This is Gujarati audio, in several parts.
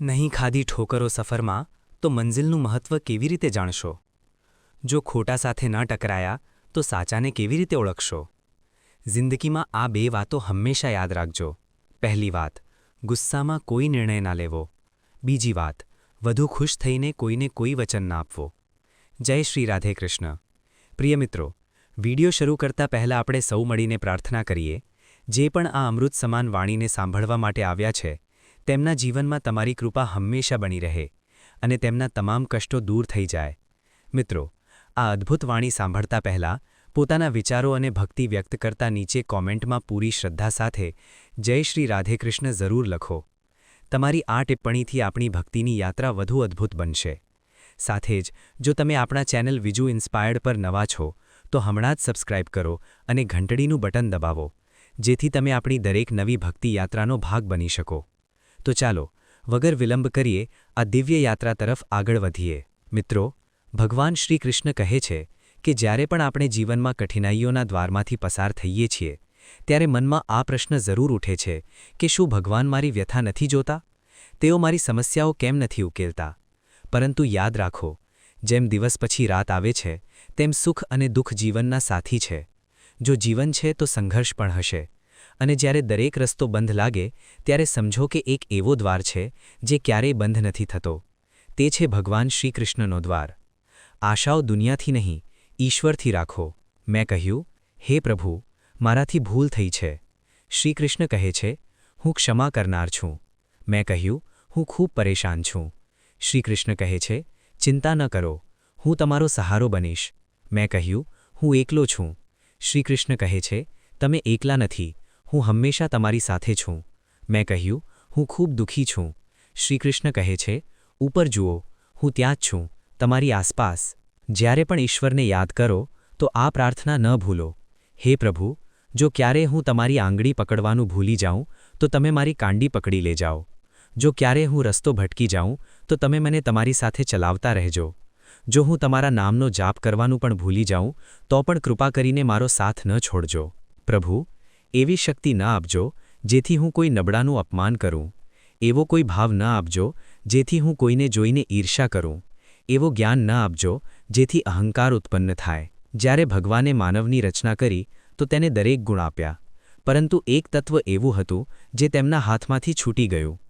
નહીં ખાધી ઠોકરો સફરમાં, તો મંઝિલનું મહત્વ કેવી રીતે જાણશો? જો ખોટા સાથે ન ટકરાયા, તો સાચાને કેવી રીતે ઓળખશો? જિંદગીમાં આ બે વાતો હંમેશા યાદ રાખજો. પહેલી વાત, ગુસ્સામાં કોઈ નિર્ણય ના લેવો. બીજી વાત, વધુ ખુશ થઈને કોઈને કોઈ વચન ના આપવો. જય શ્રી રાધે કૃષ્ણ. પ્રિય મિત્રો, વિડિયો શરૂ કરતા પહેલાં આપણે સૌ મળીને પ્રાર્થના કરીએ, જે પણ આ અમૃત સમાન વાણીને સાંભળવા માટે આવ્યા છે તેમના જીવનમાં તમારી કૃપા હંમેશા બની રહે અને તેમના તમામ કષ્ટો દૂર થઈ જાય. મિત્રો, આ અદ્ભુત વાણી સાંભળતા પહેલાં પોતાના વિચારો અને ભક્તિ વ્યક્ત કરતા નીચે કોમેન્ટમાં પૂરી શ્રદ્ધા સાથે જય શ્રી રાધેકૃષ્ણ જરૂર લખો. તમારી આ ટિપ્પણીથી આપણી ભક્તિની યાત્રા વધુ અદ્ભુત બનશે. સાથે જ, જો તમે આપણા ચેનલ વિજુ ઇન્સ્પાયર્ડ પર નવા છો, તો હમણાં જ સબસ્ક્રાઇબ કરો અને ઘંટડીનું બટન દબાવો, જેથી તમે આપણી દરેક નવી ભક્તિ યાત્રાનો ભાગ બની શકો. તો ચાલો, વગર વિલંબ કરીએ, આ દિવ્ય યાત્રા તરફ આગળ વધીએ. મિત્રો, ભગવાન શ્રી કૃષ્ણ કહે છે કે જ્યારે પણ આપણે જીવનમાં કઠિનાઈઓના દ્વારમાંથી પસાર થઈએ છીએ, ત્યારે મનમાં આ પ્રશ્ન જરૂર ઉઠે છે કે શું ભગવાન મારી વ્યથા નથી જોતા? તેઓ મારી સમસ્યાઓ કેમ નથી ઉકેલતા? પરંતુ યાદ રાખો, જેમ દિવસ પછી રાત આવે છે, તેમ સુખ અને દુઃખ જીવનના સાથી છે. જો જીવન છે તો સંઘર્ષ પણ હશે. અને જ્યારે દરેક રસ્તો બંધ લાગે, ત્યારે સમજો કે એક એવો દ્વાર છે, જે ક્યારેય બંધ નથી થતો. તે છે ભગવાન શ્રીકૃષ્ણનો દ્વાર. આશાઓ દુનિયાથી નહીં, ઈશ્વરથી રાખો. મેં કહ્યું, હે પ્રભુ, મારાથી ભૂલ થઈ છે. શ્રીકૃષ્ણ કહે છે, હું ક્ષમા કરનાર છું. મેં કહ્યું, હું ખૂબ પરેશાન છું. શ્રીકૃષ્ણ કહે છે, ચિંતા ન કરો. હું તમારો સહારો બનીશ. મેં કહ્યું, હું એકલો છું. શ્રીકૃષ્ણ કહે છે, તમે એકલા નથી. હું હંમેશા તમારી સાથે છું. મેં કહ્યું, હું ખૂબ દુઃખી છું. શ્રીકૃષ્ણ કહે છે, ઉપર જુઓ, હું ત્યાં જ છું, તમારી આસપાસ. જ્યારે પણ ઈશ્વરને યાદ કરો, તો આ પ્રાર્થના ન ભૂલો. હે પ્રભુ, જો ક્યારે હું તમારી આંગળી પકડવાનું ભૂલી જાઉં, તો તમે મારી કાંડી પકડી લે જાઓ. જો ક્યારે હું રસ્તો ભટકી જાઉં, તો તમે મને તમારી સાથે ચલાવતા રહેજો. જો હું તમારા નામનો જાપ કરવાનું પણ ભૂલી જાઉં, તો પણ કૃપા કરીને મારો સાથ ન છોડજો. પ્રભુ એવી શક્તિ ન આપજો, જેથી હું કોઈ નબળાનું અપમાન કરું. એવો કોઈ ભાવ ન આપજો, જેથી હું કોઈને જોઈને ઈર્ષા કરું. એવો જ્ઞાન ન આપજો, જેથી અહંકાર ઉત્પન્ન થાય. જ્યારે ભગવાને માનવની રચના કરી, તો તેને દરેક ગુણ આપ્યા. પરંતુ એક તત્વ એવું હતું, જે તેમના હાથમાંથી છૂટી ગયું.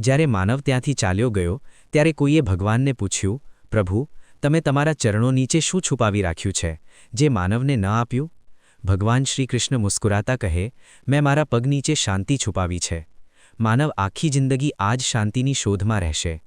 જ્યારે માનવ ત્યાંથી ચાલ્યો ગયો, ત્યારે કોઈએ ભગવાનને પૂછ્યું, પ્રભુ, તમે તમારા ચરણો નીચે શું છુપાવી રાખ્યું છે, જે માનવને ન આપ્યું? ભગવાન શ્રીકૃષ્ણ મુસ્કુરાતા કહે, મેં મારા પગ નીચે શાંતિ છુપાવી છે. માનવ આખી જિંદગી આ જ શાંતિની શોધમાં રહેશે.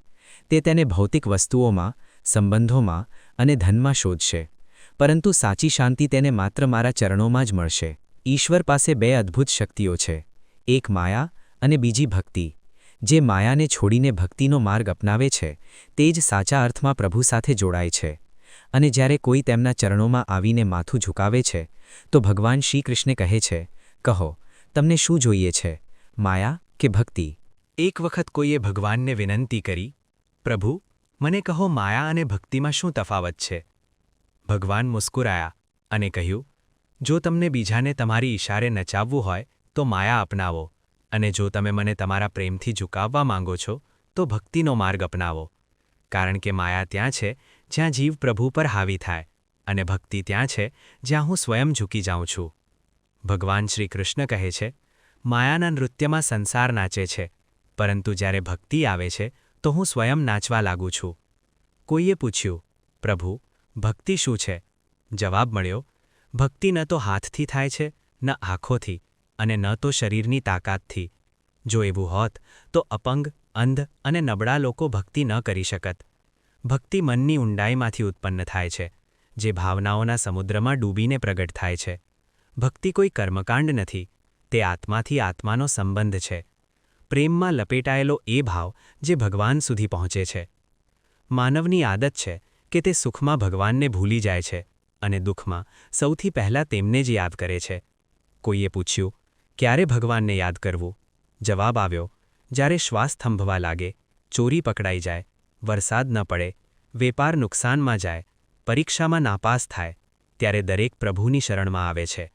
તે તેને ભૌતિક વસ્તુઓમાં, સંબંધોમાં અને ધનમાં શોધશે. પરંતુ સાચી શાંતિ તેને માત્ર મારા ચરણોમાં જ મળશે. ઈશ્વર પાસે બે અદ્ભુત શક્તિઓ છે. એક માયા અને બીજી ભક્તિ. જે માયાને છોડીને ભક્તિનો માર્ગ અપનાવે છે, તે જ સાચા અર્થમાં પ્રભુ સાથે જોડાય છે. અને જ્યારે કોઈ તેમના ચરણોમાં આવીને માથું ઝુકાવે છે, તો ભગવાન શ્રીકૃષ્ણે કહે છે, કહો, તમને શું જોઈએ છે? માયા કે ભક્તિ? એક વખત કોઈએ ભગવાનને વિનંતી કરી, પ્રભુ, મને કહો માયા અને ભક્તિમાં શું તફાવત છે? ભગવાન મુસ્કુરાયા અને કહ્યું, જો તમને બીજાને તમારી ઈશારે નચાવવું હોય, તો માયા અપનાવો, અને જો તમે મને તમારા પ્રેમથી ઝુકાવવા માંગો છો, તો ભક્તિનો માર્ગ અપનાવો, કારણ કે માયા ત્યાં છે જ્યાં જીવ પ્રભુ પર હાવી થાય અને ભક્તિ ત્યાં છે જ્યાં હું સ્વયં ઝૂકી જાઉં છું. ભગવાન શ્રી કૃષ્ણ કહે છે, માયાના નૃત્યમાં સંસાર નાચે છે, પરંતુ જ્યારે ભક્તિ આવે છે, તો હું સ્વયં નાચવા લાગું છું. કોઈએ પૂછ્યું, પ્રભુ, ભક્તિ શું છે? જવાબ મળ્યો, ભક્તિ ન તો હાથથી થાય છે, ન આંખોથી અને ન તો શરીરની તાકાતથી. જો એવું હોત તો અપંગ, અંધ અને નબળા લોકો ભક્તિ ન કરી શકત. ભક્તિ મનની ઊંડાઈમાંથી ઉત્પન્ન થાય છે, જે ભાવનાઓના સમુદ્રમાં ડૂબીને પ્રગટ થાય છે. ભક્તિ કોઈ કર્મકાંડ નથી, તે આત્માથી આત્માનો સંબંધ છે. પ્રેમમાં લપેટાયેલો એ ભાવ જે ભગવાન સુધી પહોંચે છે. માનવની આદત છે કે તે સુખમાં ભગવાનને ભૂલી જાય છે અને દુઃખમાં સૌથી પહેલાં તેમને જ યાદ કરે છે. કોઈએ પૂછ્યું, ક્યારે ભગવાનને યાદ કરવું? જવાબ આવ્યો, જ્યારે શ્વાસ થંભવા લાગે, ચોરી પકડાઈ જાય વરસાદ ન પડે, વેપાર નુકસાનમાં જાય, પરીક્ષામાં નાપાસ થાય, ત્યારે દરેક પ્રભુની શરણમાં આવે છે.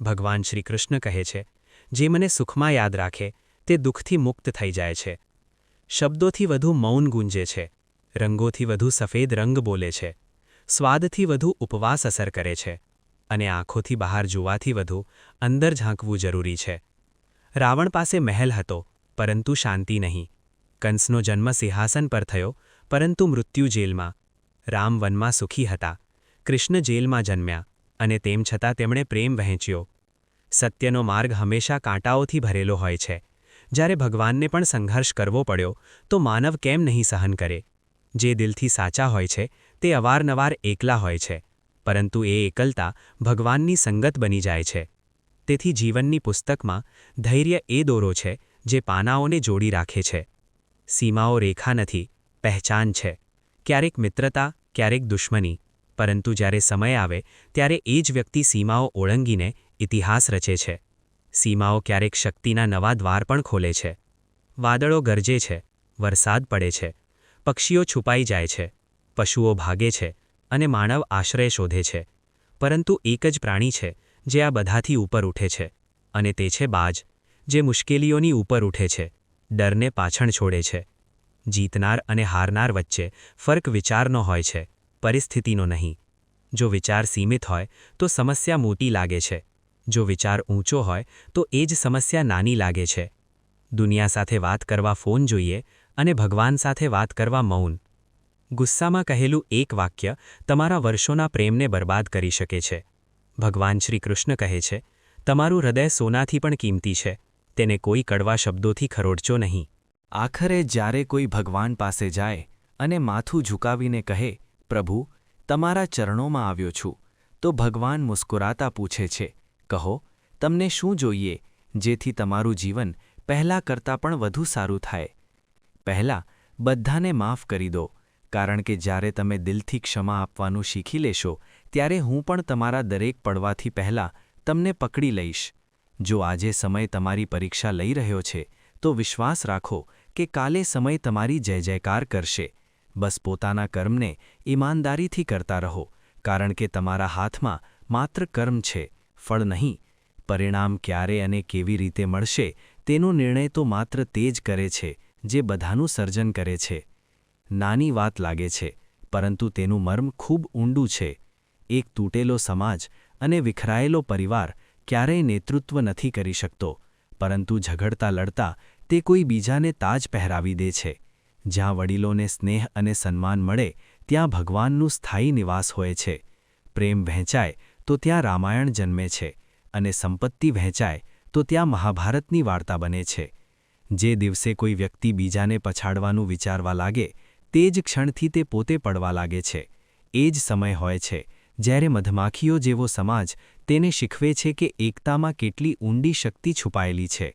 ભગવાન શ્રીકૃષ્ણ કહે છે, જે મને સુખમાં યાદ રાખે, તે દુઃખથી મુક્ત થઈ જાય છે. શબ્દોથી વધુ મૌન ગુંજે છે, રંગોથી વધુ સફેદ રંગ બોલે છે, સ્વાદથી વધુ ઉપવાસ અસર કરે છે, અને આંખોથી બહાર જોવાથી વધુ અંદર ઝાંકવું જરૂરી છે. રાવણ પાસે મહેલ હતો, પરંતુ શાંતિ નહીં. કંસનો જન્મ સિંહાસન પર થયો, પરંતુ મૃત્યુ જેલમાં. રામ વનમાં સુખી હતા. કૃષ્ણ જેલમાં જન્મ્યા, અને તેમ છતાં તેમણે પ્રેમ વહેંચ્યો. સત્યનો માર્ગ હંમેશા કાંટાઓથી ભરેલો હોય છે. જ્યારે ભગવાનને પણ સંઘર્ષ કરવો પડ્યો, તો માનવ કેમ નહીં સહન કરે? જે દિલથી સાચા હોય છે, તે અવારનવાર એકલા હોય છે. પરંતુ એ એકલતા ભગવાનની સંગત બની જાય છે. તેથી જીવનની પુસ્તકમાં ધૈર્ય એ દોરો છે, જે પાનાઓને જોડી રાખે છે. સીમાઓ રેખા નથી, પહેચાન છે. ક્યારેક મિત્રતા, ક્યારેક દુશ્મની. પરંતુ જ્યારે સમય આવે, ત્યારે એ જ વ્યક્તિ સીમાઓ ઓળંગીને ઇતિહાસ રચે છે. સીમાઓ ક્યારેક શક્તિના નવા દ્વાર પણ ખોલે છે. વાદળો ગરજે છે, વરસાદ પડે છે, પક્ષીઓ છુપાઈ જાય છે, પશુઓ ભાગે છે અને માનવ આશ્રય શોધે છે. પરંતુ એક જ પ્રાણી છે, જે આ બધાથી ઉપર ઉઠે છે અને તે છે બાજ, જે મુશ્કેલીઓની ઉપર ઉઠે છે. ડરને પાછળ છોડે છે. જીતનાર અને હારનાર વચ્ચે ફર્ક વિચારનો હોય છે, પરિસ્થિતિનો નહીં. જો વિચાર સીમિત હોય, તો સમસ્યા મોટી લાગે છે. જો વિચાર ઊંચો હોય, તો એ જ સમસ્યા નાની લાગે છે. દુનિયા સાથે વાત કરવા ફોન જોઈએ અને ભગવાન સાથે વાત કરવા મૌન. ગુસ્સામાં કહેલું એક વાક્ય તમારા વર્ષોના પ્રેમને બરબાદ કરી શકે છે. ભગવાન શ્રી કૃષ્ણ કહે છે, તમારું હૃદય સોનાથી પણ કિંમતી છે. તેને કોઈ કડવા શબ્દોથી ખરોડચો નહીં. આખરે જ્યારે કોઈ ભગવાન પાસે જાય અને માથું ઝુકાવીને કહે, પ્રભુ, તમારા ચરણોમાં આવ્યો છું, તો ભગવાન મુસ્કુરાતા પૂછે છે, કહો, તમને શું જોઈએ, જેથી તમારું જીવન પહેલાં કરતાં પણ વધુ સારું થાય? પહેલાં બધાને માફ કરી દો, કારણ કે જ્યારે તમે દિલથી ક્ષમા આપવાનું શીખી લેશો, ત્યારે હું પણ તમારા દરેક પડવાથી પહેલાં તમને પકડી લઈશ. જો આજે સમય તમારી પરીક્ષા લઈ રહ્યો છે, તો વિશ્વાસ રાખો કે કાલે સમય તમારી જય જયકાર કરશે. બસ પોતાના કર્મને ઈમાનદારીથી કરતા રહો, કારણ કે તમારા હાથમાં માત્ર કર્મ છે, ફળ નહીં. પરિણામ ક્યારે અને કેવી રીતે મળશે, તેનો નિર્ણય તો માત્ર તે જ કરે છે, જે બધાનું સર્જન કરે છે. નાની વાત લાગે છે, પરંતુ તેનું મર્મ ખૂબ ઊંડું છે. એક તૂટેલો સમાજ અને વિખરાયેલો પરિવાર ક્યારેય નેતૃત્વ નથી કરી શકતો, પરંતુ ઝઘડતા લડતા તે કોઈ બીજાને તાજ પહેરાવી દે છે. જ્યાં વડીલોને સ્નેહ અને સન્માન મળે, ત્યાં ભગવાનનું સ્થાયી નિવાસ હોય છે. પ્રેમ વહેંચાય, તો ત્યાં રામાયણ જન્મે છે અને સંપત્તિ વહેંચાય, તો ત્યાં મહાભારતની વાર્તા બને છે. જે દિવસે કોઈ વ્યક્તિ બીજાને પછાડવાનું વિચારવા લાગે, તે જ ક્ષણથી તે પોતે પડવા લાગે છે. એ જ સમય હોય છે જ્યારે મધમાખીઓ જેવો સમાજ તેને શીખવે છે કે એકતામાં કેટલી ઊંડી શક્તિ છુપાયેલી છે.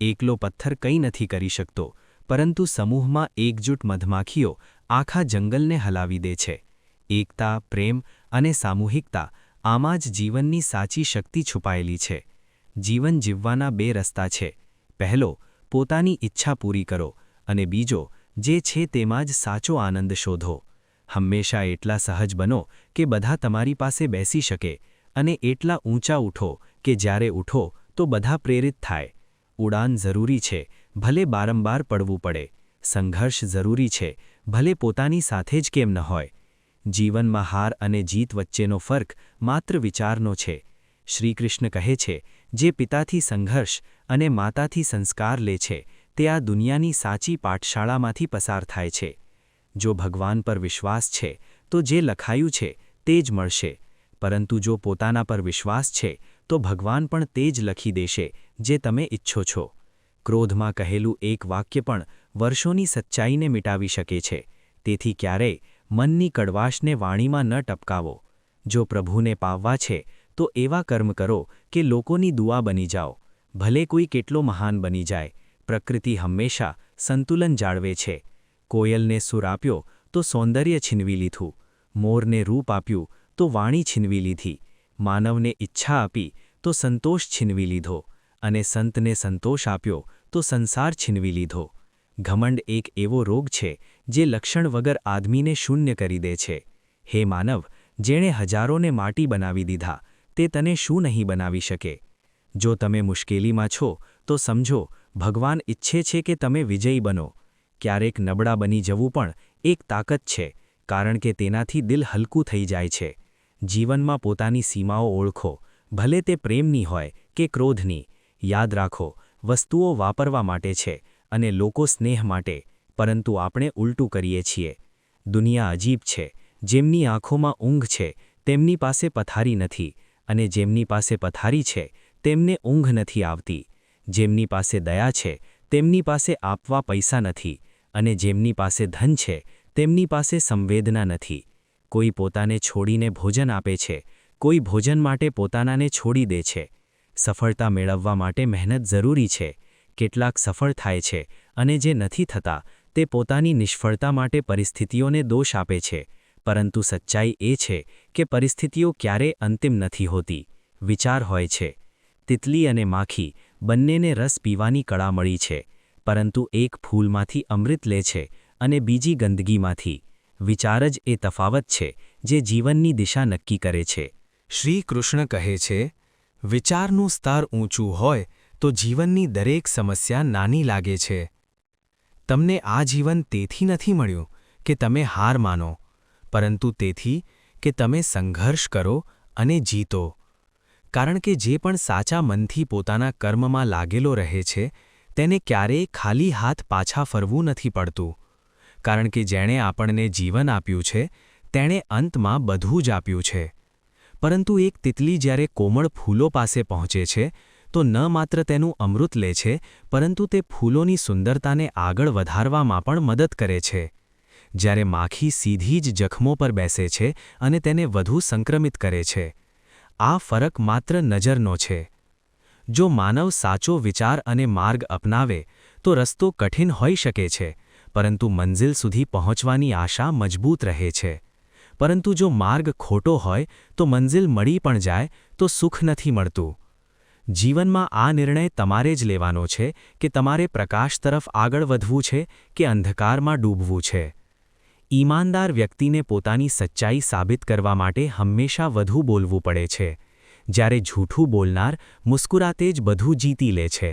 એકલો પથ્થર કંઈ નથી કરી શકતો, પરંતુ સમૂહમાં એકજૂટ મધમાખીઓ આખા જંગલને હલાવી દે છે. એકતા, પ્રેમ અને સામૂહિકતા આમાં જ જીવનની સાચી શક્તિ છુપાયેલી છે. જીવન જીવવાના બે રસ્તા છે. પહેલો, પોતાની ઈચ્છા પૂરી કરો અને બીજો, જે છે તેમાં જ સાચો આનંદ શોધો. હંમેશા એટલા સહજ બનો કે બધા તમારી પાસે બેસી શકે અને એટલા ઊંચા ઉઠો કે જ્યારે ઉઠો તો બધા પ્રેરિત થાય. ઉડાન જરૂરી છે, ભલે બારંબાર પડવું પડે. સંઘર્ષ જરૂરી છે, ભલે પોતાની સાથે જ કેમ ન હોય. જીવનમાં હાર અને જીત વચ્ચેનો ફર્ક માત્ર વિચારનો છે. શ્રીકૃષ્ણ કહે છે, જે પિતાથી સંઘર્ષ અને માતાથી સંસ્કાર લે છે, તે આ દુનિયાની સાચી પાઠશાળામાંથી પસાર થાય છે. જો ભગવાન પર વિશ્વાસ છે, તો જે લખાયું છે તે જ મળશે. પરંતુ જો પોતાના પર વિશ્વાસ છે, તો ભગવાન પણ તે જ લખી દેશે, જે તમે ઈચ્છો છો. ક્રોધમાં કહેલું એક વાક્ય પણ વર્ષોની સચ્ચાઈને મિટાવી શકે છે. તેથી ક્યારેય મનની કડવાશને વાણીમાં ન ટપકાવો. જો પ્રભુને પાવવા છે, તો એવા કર્મ કરો કે લોકોની દુઆ બની જાઓ. ભલે કોઈ કેટલો મહાન બની જાય, પ્રકૃતિ હંમેશા સંતુલન જાળવે છે. કોયલને સુર આપ્યો તો સૌંદર્ય છીનવી લીધું. મોરને રૂપ આપ્યું તો વાણી છીનવી લીધી. માનવને ઈચ્છા આપી તો સંતોષ છીનવી લીધો અને સંતને સંતોષ આપ્યો તો સંસાર છીનવી લીધો. ઘમંડ એક એવો રોગ છે જે લક્ષણ વગર આદમીને શૂન્ય કરી દે છે. હે માનવ, જેણે હજારોને માટી બનાવી દીધા, તે તને શું નહીં બનાવી શકે? જો તમે મુશ્કેલીમાં છો તો સમજો, ભગવાન ઈચ્છે છે કે તમે વિજયી બનો. ક્યારેક નબળા બની જવું પણ એક તાકાત છે, કારણ કે તેનાથી દિલ હલકું થઈ જાય છે. જીવનમાં પોતાની સીમાઓ ઓળખો, ભલે તે પ્રેમની હોય કે ક્રોધની. યાદ રાખો, વસ્તુઓ વાપરવા માટે છે અને લોકો સ્નેહ માટે, પરંતુ આપણે ઉલટું કરીએ છીએ. દુનિયા અજીબ છે, જેમની આંખોમાં ઊંઘ છે, તેમની પાસે પથારી નથી, અને જેમની પાસે પથારી છે, તેમને ઊંઘ નથી આવતી. જેમની પાસે દયા છે તેમની પાસે આપવા પૈસા નથી અને જેમની પાસે ધન છે, તેમની પાસે સંવેદના નથી. કોઈ પોતાને છોડીને ભોજન આપે છે, કોઈ ભોજન માટે પોતાનાને છોડી દે છે. સફળતા મેળવવા માટે મહેનત જરૂરી છે, કેટલાક સફળ થાય છે અને જે નથી થતા, તે પોતાની નિષ્ફળતા માટે પરિસ્થિતિઓને દોષ આપે છે. પરંતુ સચ્ચાઈ એ છે કે પરિસ્થિતિઓ ક્યારે અંતિમ નથી હોતી. વિચાર હોય છે, તિતલી અને માખી બંનેને રસ પીવાની કળા મળી છે, પરંતુ એક ફૂલમાંથી અમૃત લે છે અને બીજી ગંદગીમાંથી. વિચાર જ એ તફાવત છે જે જીવનની દિશા નક્કી કરે છે. શ્રી કૃષ્ણ કહે છે, વિચારનું સ્તર ઊંચું હોય તો જીવનની દરેક સમસ્યા નાની લાગે છે. તમને આ જીવન તેથી નથી મળ્યું કે તમે હાર માનો, પરંતુ તેથી કે તમે સંઘર્ષ કરો અને જીતો. કારણ કે જે પણ સાચા મનથી પોતાના કર્મમાં લાગેલો રહે છે, તેને ક્યારેય ખાલી હાથ પાછા ફરવું નથી પડતું. કારણ કે જેણે આપણને જીવન આપ્યું છે, તેણે અંતમાં બધું જ આપ્યું છે. પરંતુ એક તિતલી જ્યારે કોમળ ફૂલો પાસે પહોંચે છે, તો ન માત્ર તેનું અમૃત લે છે, પરંતુ તે ફૂલોની સુંદરતાને આગળ વધારવામાં પણ મદદ કરે છે. જ્યારે માખી સીધી જ જખમો પર બેસે છે અને તેને વધુ સંક્રમિત કરે છે. આ ફરક માત્ર નજરનો છે. જો માનવ સાચો વિચાર અને માર્ગ અપનાવે, તો રસ્તો કઠિન હોઈ શકે છે, પરંતુ મંઝિલ સુધી પહોંચવાની આશા મજબૂત રહે છે. પરંતુ જો માર્ગ ખોટો હોય, તો મંઝિલ મળી પણ જાય, તો સુખ નથી મળતું. જીવનમાં આ નિર્ણય તમારે જ લેવાનો છે કે તમારે પ્રકાશ તરફ આગળ વધવું છે કે અંધકારમાં ડૂબવું છે. ઈમાનદાર વ્યક્તિને પોતાની સચ્ચાઈ સાબિત કરવા માટે હંમેશા વધુ બોલવું પડે છે. જ્યારે જૂઠું બોલનાર મુસ્કુરાતે જ બધું જીતી લે છે.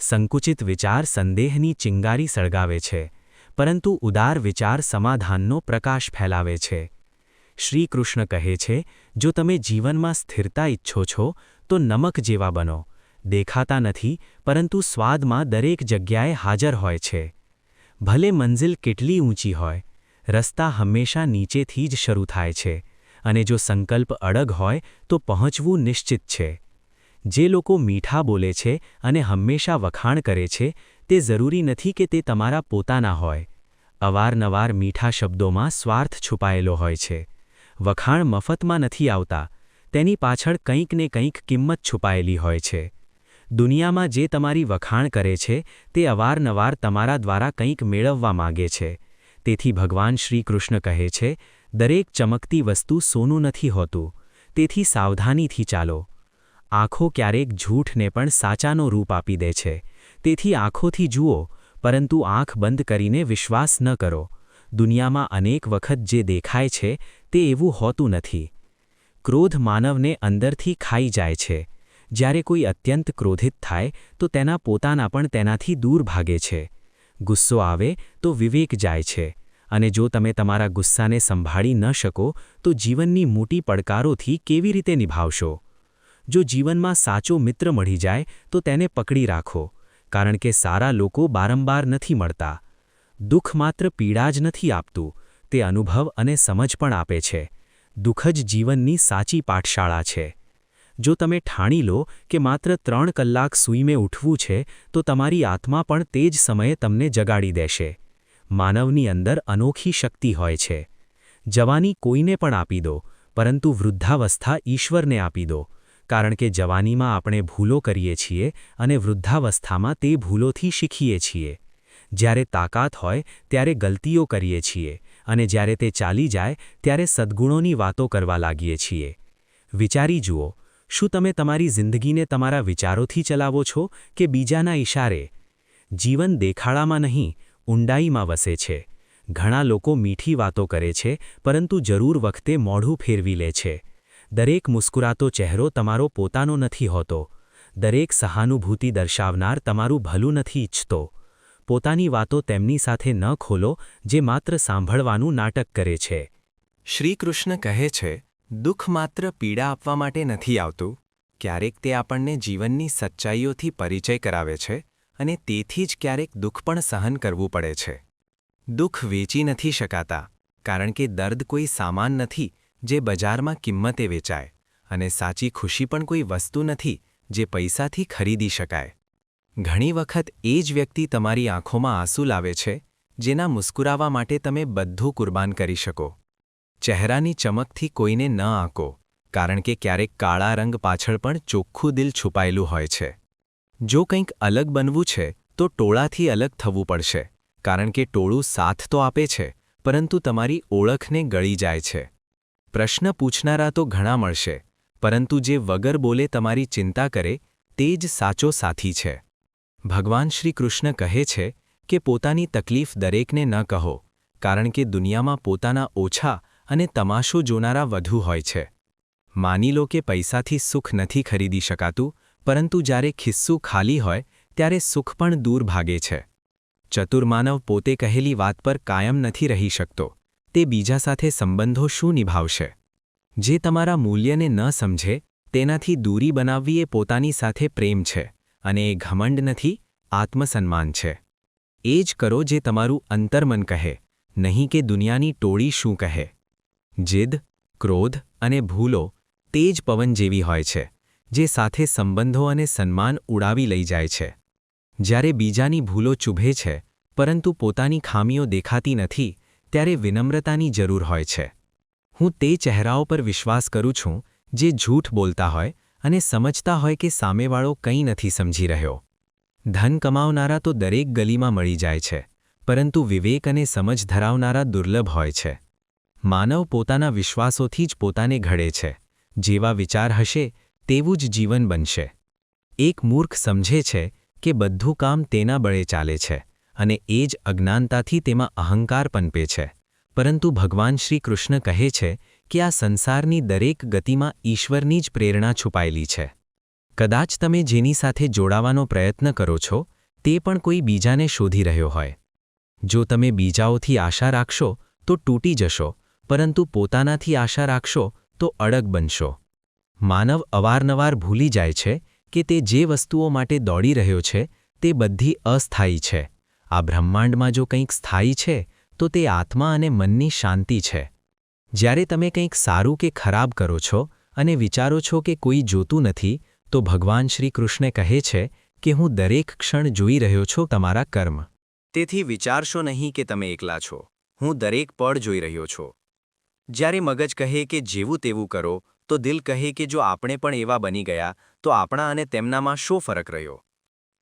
સંકુચિત વિચાર સંદેહની ચિંગારી સળગાવે છે, પરંતુ ઉદાર વિચાર સમાધાનનો પ્રકાશ ફેલાવે છે. શ્રી કૃષ્ણ કહે છે, જો તમે જીવનમાં સ્થિરતા ઈચ્છો છો, તો નમક જેવા બનો. દેખાતા નથી, પરંતુ સ્વાદમાં દરેક જગ્યાએ હાજર હોય છે. ભલે મંઝિલ કેટલી ઊંચી હોય રસ્તા હંમેશા નીચેથી જ શરૂ થાય છે અને જો સંકલ્પ અડગ હોય તો પહોંચવું નિશ્ચિત છે. જે લોકો મીઠા બોલે છે અને હંમેશા વખાણ કરે છે, તે જરૂરી નથી કે તે તમારા પોતાના હોય. અવારનવાર મીઠા શબ્દોમાં સ્વાર્થ છુપાયેલો હોય છે. વખાણ મફતમાં નથી આવતા, તેની પાછળ કંઈક ને કંઈક કિંમત છુપાયેલી હોય છે. દુનિયામાં જે તમારી વખાણ કરે છે, તે અવારનવાર તમારા દ્વારા કંઈક મેળવવા માગે છે. તેથી ભગવાન શ્રી કૃષ્ણ કહે છે, દરેક ચમકતી વસ્તુ સોનું નથી હોતું, તેથી સાવધાનીથી ચાલો. આંખો ક્યારેક ઝૂઠને પણ સાચાનો રૂપ આપી દે છે. તેથી આંખોથી જુઓ, પરંતુ આંખ બંધ કરીને વિશ્વાસ ન કરો. દુનિયામાં અનેક વખત જે દેખાય છે, તે એવું હોતું નથી. ક્રોધ માનવને અંદરથી ખાઈ જાય છે. જ્યારે કોઈ અત્યંત ક્રોધિત થાય, તો તેના પોતાના પણ તેનાથી દૂર ભાગે છે. ગુસ્સો આવે તો વિવેક જાય છે. અને જો તમે તમારા ગુસ્સાને સંભાળી ન શકો, તો જીવનની મોટી પડકારોથી કેવી રીતે નિભાવશો? જો જીવનમાં સાચો મિત્ર મળી જાય, તો તેને પકડી રાખો, કારણ કે સારા લોકો બારંબાર નથી મળતા. દુઃખ માત્ર પીડા જ નથી આપતું, તે અનુભવ અને સમજ પણ આપે છે. દુઃખ જ જીવનની સાચી પાઠશાળા છે. જો તમે ઠાણી લો કે માત્ર ત્રણ કલાક સૂઈમે ઉઠવું છે, તો તમારી આત્મા પણ તે જ સમયે તમને જગાડી દેશે. માનવની અંદર અનોખી શક્તિ હોય છે. જવાની કોઈને પણ આપી દો, પરંતુ વૃદ્ધાવસ્થા ઈશ્વરને આપી દો, કારણ કે જવાનીમાં આપણે ભૂલો કરીએ છીએ અને વૃદ્ધાવસ્થામાં તે ભૂલોથી શીખીએ છીએ. જ્યારે તાકાત હોય, ત્યારે ગલતીઓ કરીએ છીએ, અને જ્યારે તે ચાલી જાય, ત્યારે સદ્ગુણોની વાતો કરવા લાગીએ છીએ. વિચારી જુઓ શું તમે તમારી જિંદગીને તમારા વિચારોથી ચલાવો છો કે બીજાના ઇશારે જીવન દેખાડામાં નહીં, ઊંડાઈમાં વસે છે. ઘણા લોકો મીઠી વાતો કરે છે, પરંતુ જરૂર વખતે મોઢું ફેરવી લે છે. દરેક મુસ્કુરાતો ચહેરો તમારો પોતાનો નથી હોતો. દરેક સહાનુભૂતિ દર્શાવનાર તમારું ભલું નથી ઈચ્છતો. પોતાની વાતો તેમની સાથે ન ખોલો, જે માત્ર સાંભળવાનું નાટક કરે છે. શ્રીકૃષ્ણ કહે છે દુઃખ માત્ર પીડા આપવા માટે નથી આવતું. ક્યારેક તે આપણને જીવનની સચ્ચાઈઓથી પરિચય કરાવે છે અને તેથી જ ક્યારેક દુઃખ પણ સહન કરવું પડે છે. દુઃખ વેચી નથી શકાતા, કારણ કે દર્દ કોઈ સામાન નથી જે બજારમાં કિંમતે વેચાય અને સાચી ખુશી પણ કોઈ વસ્તુ નથી જે પૈસાથી ખરીદી શકાય. ઘણી વખત એ જ વ્યક્તિ તમારી આંખોમાં આંસુ લાવે છે, જેના મુસ્કુરાવા માટે તમે બધું કુરબાન કરી શકો. ચહેરાની ચમકથી કોઈને ન આંકો, કારણ કે ક્યારેક કાળા રંગ પાછળ પણ ચોખ્ખું દિલ છુપાયેલું હોય છે. જો કંઈક અલગ બનવું છે, તો ટોળાથી અલગ થવું પડશે, કારણ કે ટોળું સાથ તો આપે છે, પરંતુ તમારી ઓળખને ગળી જાય છે. પ્રશ્ન પૂછનારા તો ઘણા મળશે, પરંતુ જે વગર બોલે તમારી ચિંતા કરે, તે જ સાચો સાથી છે. ભગવાન શ્રી કૃષ્ણ કહે છે કે પોતાની તકલીફ દરેકને ન કહો, કારણ કે દુનિયામાં પોતાના ઓછા અને તમાશો જોનારા વધુ હોય છે. માની લો કે પૈસાથી સુખ નથી ખરીદી શકાતું, પરંતુ જ્યારે ખિસ્સું ખાલી હોય, ત્યારે સુખ પણ દૂર ભાગે છે. ચતુર્માનવ પોતે કહેલી વાત પર કાયમ નથી રહી શકતો. તે બીજા સાથે સંબંધો શું નિભાવશે? જે તમારા મૂલ્યને ન સમજે, તેનાથી દૂરી બનાવવી એ પોતાની સાથે પ્રેમ છે અને એ ઘમંડ નથી, આત્મસન્માન છે. એ જ કરો જે તમારું અંતર્મન કહે, નહીં કે દુનિયાની ટોળી શું કહે. જીદ, ક્રોધ અને ભૂલો તેજ પવન જેવી હોય છે, જે સાથે સંબંધો અને સન્માન ઉડાવી લઈ જાય છે. જ્યારે બીજાની ભૂલો ચૂભે છે, પરંતુ પોતાની ખામીઓ દેખાતી નથી, ત્યારે વિનમ્રતાની જરૂર હોય છે. હું તે ચહેરાઓ પર વિશ્વાસ કરું છું, જે જૂઠ બોલતા હોય અને સમજતા હોય કે સામેવાળો કંઈ નથી સમજી રહ્યો. ધન કમાવનારા તો દરેક ગલીમાં મળી જાય છે, પરંતુ વિવેક અને સમજ ધરાવનારા દુર્લભ હોય છે. માનવ પોતાના વિશ્વાસોથી જ પોતાને ઘડે છે. જેવા વિચાર હશે, તેવું જ જીવન બનશે. એક મૂર્ખ સમજે છે કે બધું કામ તેના બળે ચાલે છે અને એ જ અજ્ઞાનતાથી તેમાં અહંકાર પનપે છે. પરંતુ ભગવાન શ્રી કૃષ્ણ કહે છે કે આ સંસારની દરેક ગતિમાં ઈશ્વરની જ પ્રેરણા છુપાયેલી છે. કદાચ તમે જેની સાથે જોડાવાનો પ્રયત્ન કરો છો, તે પણ કોઈ બીજાને શોધી રહ્યો હોય. જો તમે બીજાઓથી આશા રાખશો, તો તૂટી જશો પરંતુ પોતાનાથી આશા રાખશો તો અડગ બનશો. માનવ અવારનવાર ભૂલી જાય છે કે તે જે વસ્તુઓ માટે દોડી રહ્યો છે, તે બધી અસ્થાયી છે. આ બ્રહ્માંડમાં જો કંઈક સ્થાયી છે, તો તે આત્મા અને મનની શાંતિ છે. જ્યારે તમે કંઈક સારું કે ખરાબ કરો છો અને વિચારો છો કે કોઈ જોતું નથી, તો ભગવાન શ્રી કૃષ્ણે કહે છે કે હું દરેક ક્ષણ જોઈ રહ્યો છું તમારા કર્મ. તેથી વિચારશો નહીં કે તમે એકલા છો. હું દરેક પળ જોઈ રહ્યો છું. જ્યારે મગજ કહે કે જેવું તેવું કરો, તો દિલ કહે કે જો આપણે પણ એવા બની ગયા, તો આપણા અને તેમનામાં શો ફરક રહ્યો?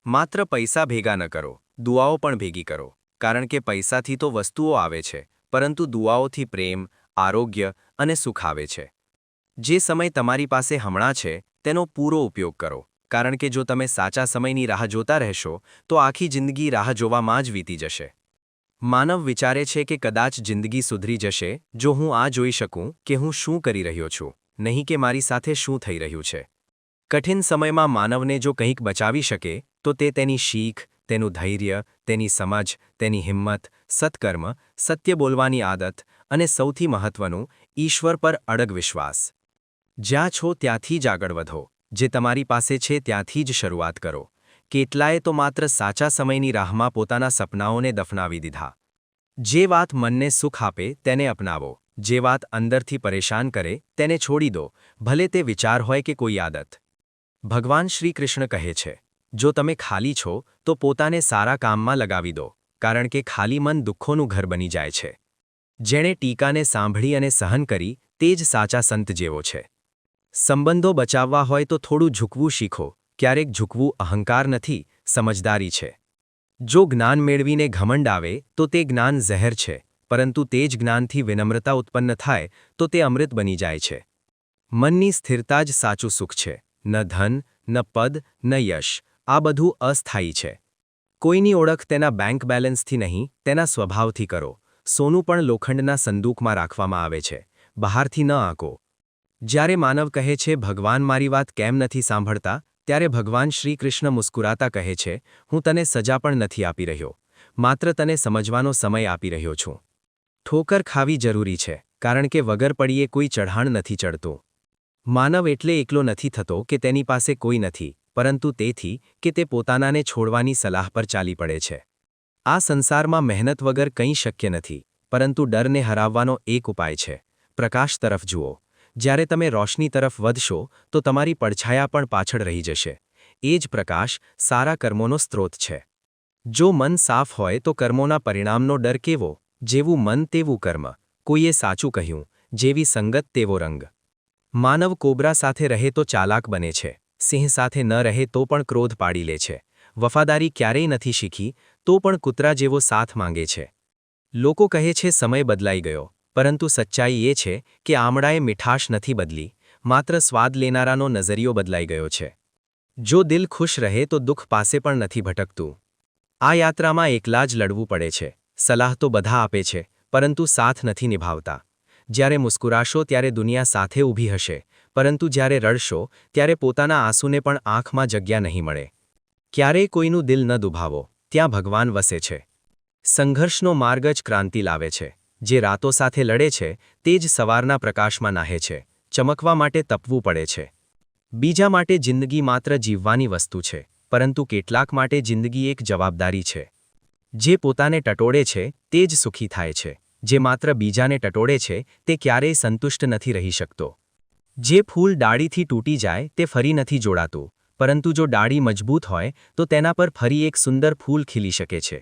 માત્ર પૈસા ભેગા ન કરો, દુઆઓ પણ ભેગી કરો, કારણ કે પૈસાથી તો વસ્તુઓ આવે છે, પરંતુ દુઆઓથી પ્રેમ, આરોગ્ય અને સુખ આવે છે. જે સમય તમારી પાસે હમણાં છે, તેનો પૂરો ઉપયોગ કરો, કારણ કે જો તમે સાચા સમયની રાહ જોતા રહેશો, તો આખી જિંદગી રાહ જોવામાં જ વીતી જશે. માનવ વિચારે છે કે કદાચ જિંદગી સુધરી જશે, જો હું આ જોઈ શકું કે હું શું કરી રહ્યો છું, નહીં કે મારી સાથે શું થઈ રહ્યું છે. કઠિન સમયમાં માનવને જો કંઈક બચાવી શકે, તો તે તેની શીખ, તેનું ધૈર્ય, તેની સમજ, તેની હિંમત, સત્કર્મ, સત્ય બોલવાની આદત અને સૌથી મહત્વનું, ઈશ્વર પર અડગ વિશ્વાસ. જ્યાં છો ત્યાંથી જ આગળ વધો, જે તમારી પાસે છે ત્યાંથી જ શરૂઆત કરો. કેટલાએ તો માત્ર સાચા સમયની રાહમાં પોતાના સપનાઓને દફનાવી દીધા. જે વાત મનને સુખ આપે તેને અપનાવો, જે વાત અંદરથી પરેશાન કરે તેને છોડી દો, ભલે તે વિચાર હોય કે કોઈ આદત. ભગવાન શ્રી કૃષ્ણ કહે છે, જો તમે ખાલી છો, તો પોતાને સારા કામમાં લગાવી દો, કારણ કે ખાલી મન દુઃખોનું ઘર બની જાય છે. જેણે ટીકાને સાંભળી અને સહન કરી, તે જ સાચા સંત જેવો છે. સંબંધો બચાવવા હોય તો થોડું ઝૂકવું શીખો ક્યારેક ઝૂકવું અહંકાર નથી, સમજદારી છે. જો જ્ઞાન મેળવીને ઘમંડ આવે, તો તે જ્ઞાન ઝહેર છે, પરંતુ તે જ જ્ઞાનથી વિનમ્રતા ઉત્પન્ન થાય, તો તે અમૃત બની જાય છે. મનની સ્થિરતા જ સાચું સુખ છે, ન ધન, ન પદ, ન યશ, આ બધું અસ્થાયી છે. કોઈની ઓળખ તેના બેંક બેલેન્સથી નહીં, તેના સ્વભાવથી કરો. સોનું પણ લોખંડના સંદૂકમાં રાખવામાં આવે છે, બહારથી ન આંકો. જ્યારે માનવ કહે છે, ભગવાન મારી વાત કેમ નથી સાંભળતા? ત્યારે ભગવાન શ્રીકૃષ્ણ મુસ્કુરાતા કહે છે, હું તને સજા પણ નથી આપી રહ્યો. માત્ર તને સમજવાનો સમય આપી રહ્યો છું. ઠોકર ખાવી જરૂરી છે, કારણ કે વગર પડીએ કોઈ ચઢાણ નથી ચડતું. માનવ એટલે એકલો નથી થતો કે તેની પાસે કોઈ નથી, પરંતુ તેથી કે તે પોતાનાને છોડવાની સલાહ પર ચાલી પડે છે. આ સંસારમાં મહેનત વગર કંઈ શક્ય નથી, પરંતુ ડરને હરાવવાનો એક ઉપાય છે. પ્રકાશ તરફ જુઓ. જ્યારે તમે રોશની તરફ વધશો, તો તમારી પડછાયા પણ પાછળ રહી જશે. એ જ પ્રકાશ સારા કર્મોનો સ્ત્રોત છે. જો મન સાફ હોય, તો કર્મોના પરિણામનો ડર કેવો? જેવું મન, તેવું કર્મ. કોઈએ સાચું કહ્યું, જેવી સંગત, તેવો રંગ. માનવ કોબરા સાથે રહે તો ચાલાક બને છે. સિંહ સાથે ન રહે તો પણ ક્રોધ પાડી લે છે. વફાદારી ક્યારેય નથી શીખી, તો પણ કૂતરા જેવો સાથ માંગે છે. લોકો કહે છે, સમય બદલાઈ ગયો. પરંતુ સચ્ચાઈ એ છે કે આમળાએ મીઠાશ નથી બદલી, માત્ર સ્વાદ લેનારાનો નજરિયો બદલાઈ ગયો છે. જો દિલ ખુશ રહે તો દુઃખ પાસે પણ નથી ભટકતું. આ યાત્રામાં એકલા જ લડવું પડે છે, સલાહ તો બધા આપે છે, પરંતુ સાથ નથી નિભાવતા. જ્યારે મુસ્કુરાશો ત્યારે દુનિયા સાથે ઊભી હશે, પરંતુ જ્યારે રડશો ત્યારે પોતાના આંસુને પણ આંખમાં જગ્યા નહીં મળે. ક્યારેય કોઈનું દિલ ન દુભાવો, ત્યાં ભગવાન વસે છે. સંઘર્ષનો માર્ગ જ ક્રાંતિ લાવે છે. જે રાતો સાથે લડે છે, તે જ સવારના પ્રકાશમાં નાહે છે, ચમકવા માટે તપવું પડે છે. બીજા માટે જિંદગી માત્ર જીવવાની વસ્તુ છે, પરંતુ કેટલાક માટે જિંદગી એક જવાબદારી છે. જે પોતાને ટટોળે છે, તે જ સુખી થાય છે. જે માત્ર બીજાને ટટોળે છે, તે ક્યારેય સંતુષ્ટ નથી રહી શકતો. જે ફૂલ ડાળીથી તૂટી જાય, તે ફરી નથી જોડાતું, પરંતુ જો ડાળી મજબૂત હોય, તો તેના પર ફરી એક સુંદર ફૂલ ખીલી શકે છે.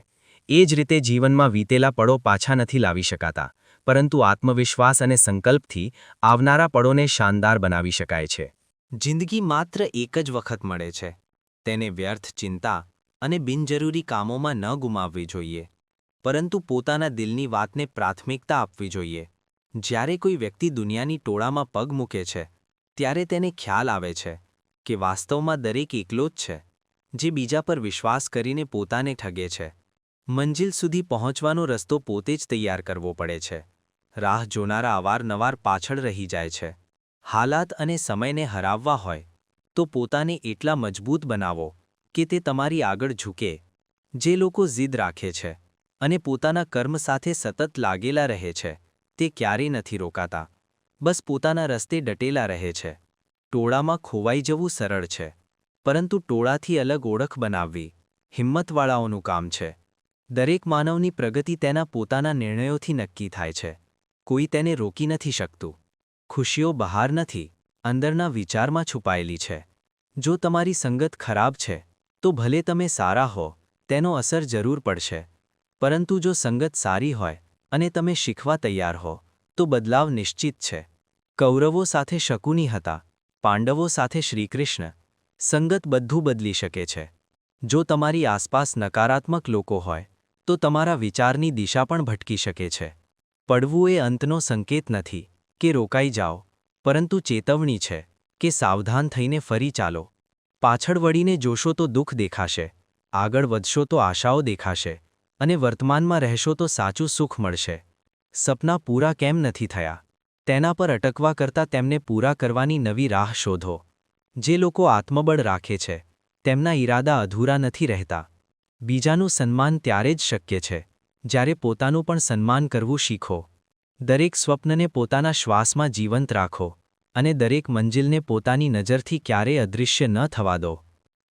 એ જ રીતે જીવનમાં વીતેલા પળો પાછા નથી લાવી શકાતા, પરંતુ આત્મવિશ્વાસ અને સંકલ્પથી આવનારા પળોને શાનદાર બનાવી શકાય છે. જિંદગી માત્ર એક જ વખત મળે છે. તેને વ્યર્થ ચિંતા અને બિનજરૂરી કામોમાં ન ગુમાવવી જોઈએ, પરંતુ પોતાના દિલની વાતને પ્રાથમિકતા આપવી જોઈએ. જ્યારે કોઈ વ્યક્તિ દુનિયાની ટોળામાં પગ મૂકે છે, ત્યારે તેને ખ્યાલ આવે છે કે વાસ્તવમાં દરેક એકલો જ છે, જે બીજા પર વિશ્વાસ કરીને પોતાને ઠગે છે. મંજિલ સુધી પહોંચવાનો રસ્તો પોતે જ તૈયાર કરવો પડે છે. રાહ જોનારા અવારનવાર પાછળ રહી જાય છે. હાલાત અને સમયને હરાવવા હોય, તો પોતાને એટલા મજબૂત બનાવો કે તે તમારી આગળ ઝૂકે, જે લોકો જીદ રાખે છે અને પોતાના કર્મ સાથે સતત લાગેલા રહે છે, તે ક્યારેય નથી રોકાતા. બસ પોતાના રસ્તે ડટેલા રહે છે. ટોળામાં ખોવાઈ જવું સરળ છે, પરંતુ ટોળાથી અલગ ઓળખ બનાવવી હિંમતવાળાઓનું કામ છે. દરેક માનવની પ્રગતિ તેના પોતાના નિર્ણયોથી નક્કી થાય છે. કોઈ તેને રોકી નથી શકતું. ખુશીઓ બહાર નથી, અંદરના વિચારમાં છુપાયેલી છે. જો તમારી સંગત ખરાબ છે, તો ભલે તમે સારા હો, તેનો અસર જરૂર પડશે. પરંતુ જો સંગત સારી હોય, અને તમે શીખવા તૈયાર હો, તો બદલાવ નિશ્ચિત છે. કૌરવો સાથે શકુની હતા, પાંડવો સાથે શ્રીકૃષ્ણ. સંગત બધું બદલી શકે છે. જો તમારી આસપાસ નકારાત્મક લોકો હોય તો તમારા વિચારની દિશા પણ ભટકી શકે છે. પડવું એ અંતનો સંકેત નથી, કે રોકાઈ જાઓ, પરંતુ ચેતવણી છે, કે સાવધાન થઈને ફરી ચાલો. પાછળ વળીને જોશો તો દુઃખ દેખાશે, આગળ વધશો તો આશાઓ દેખાશે, અને વર્તમાનમાં રહેશો તો સાચું સુખ મળશે. સપના પૂરા કેમ નથી થયા? તેના પર અટકવા કરતાં તેમને પૂરા કરવાની નવી રાહ શોધો. જે લોકો આત્મબળ રાખે છે, તેમના ઈરાદા અધૂરા નથી રહેતા. બીજાનું સન્માન ત્યારે જ શક્ય છે. જ્યારે પોતાનું પણ સન્માન કરવું શીખો. દરેક સ્વપ્નને પોતાના શ્વાસમાં જીવંત રાખો અને દરેક મંજિલને પોતાની નજરથી ક્યારેય અદૃશ્ય ન થવા દો.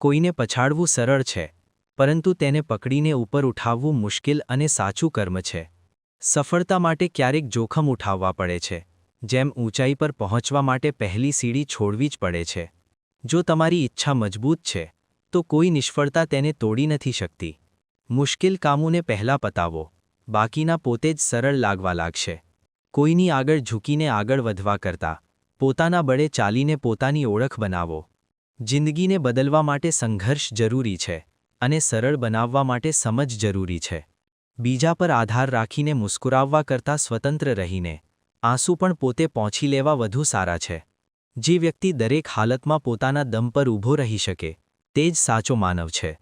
કોઈને પછાડવું સરળ છે, પરંતુ તેને પકડીને ઉપર ઉઠાવવું મુશ્કેલ અને સાચું કર્મ છે. સફળતા માટે ક્યારેક જોખમ ઉઠાવવા પડે છે, જેમ ઊંચાઈ પર પહોંચવા માટે પહેલી સીડી છોડવી જ પડે છે. જો તમારી ઈચ્છા મજબૂત છે તો કોઈ નિષ્ફળતા તેને તોડી નથી શકતી. મુશ્કેલ કામોને પહેલાં પતાવો. બાકીના પોતે જ સરળ લાગવા લાગશે. કોઈની આગળ ઝૂકીને આગળ વધવા કરતા, પોતાના બળે ચાલીને પોતાની ઓળખ બનાવો. જિંદગીને બદલવા માટે સંઘર્ષ જરૂરી છે અને સરળ બનાવવા માટે સમજ જરૂરી છે. બીજા પર આધાર રાખીને મુસ્કુરાવવા કરતાં સ્વતંત્ર રહીને, આંસુ પણ પોતે પહોંચી લેવા વધુ સારા છે. જે વ્યક્તિ દરેક હાલતમાં પોતાના દમ પર ઊભો રહી શકે તે જ સાચો માનવ છે.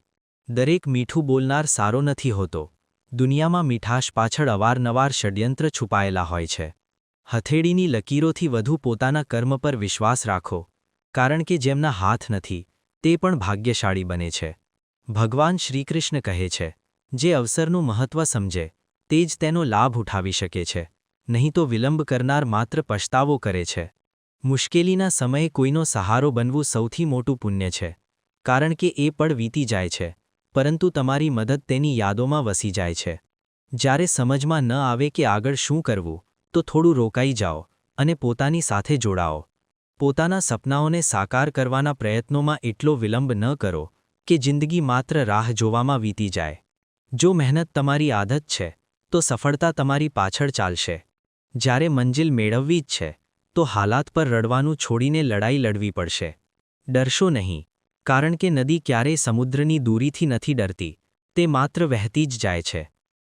દરેક મીઠું બોલનાર સારો નથી હોતો. દુનિયામાં મીઠાશ પાછળ અવારનવાર ષડયંત્ર છુપાયેલા હોય છે. હથેળીની લકીરોથી વધુ પોતાના કર્મ પર વિશ્વાસ રાખો. કારણ કે જેમના હાથ નથી, તે પણ ભાગ્યશાળી બને છે. ભગવાન શ્રીકૃષ્ણ કહે છે, જે અવસરનું મહત્વ સમજે, તે જ તેનો લાભ ઉઠાવી શકે છે. નહીં તો વિલંબ કરનાર માત્ર પછતાવો કરે છે. મુશ્કેલીના સમયે કોઈનો સહારો બનવું સૌથી મોટું પુણ્ય છે. કારણ કે એ પળ વીતી જાય છે, પરંતુ તમારી મદદ તેની યાદોમાં વસી જાય છે. જ્યારે સમજમાં ન આવે કે આગળ શું કરવું, તો થોડું રોકાઈ જાઓ અને પોતાની સાથે જોડાઓ. પોતાના સપનાઓને સાકાર કરવાના પ્રયત્નોમાં એટલો વિલંબ ન કરો કે જિંદગી માત્ર રાહ જોવામાં વીતી જાય. જો મહેનત તમારી આદત છે, તો સફળતા તમારી પાછળ ચાલશે. જ્યારે મંજિલ મેળવવી જ છે, તો હાલાત પર રડવાનું છોડીને લડાઈ લડવી પડશે. ડરશો નહીં. કારણ કે નદી ક્યારેય સમુદ્રની દૂરીથી નથી ડરતી તે માત્ર વહેતી જ જાય છે.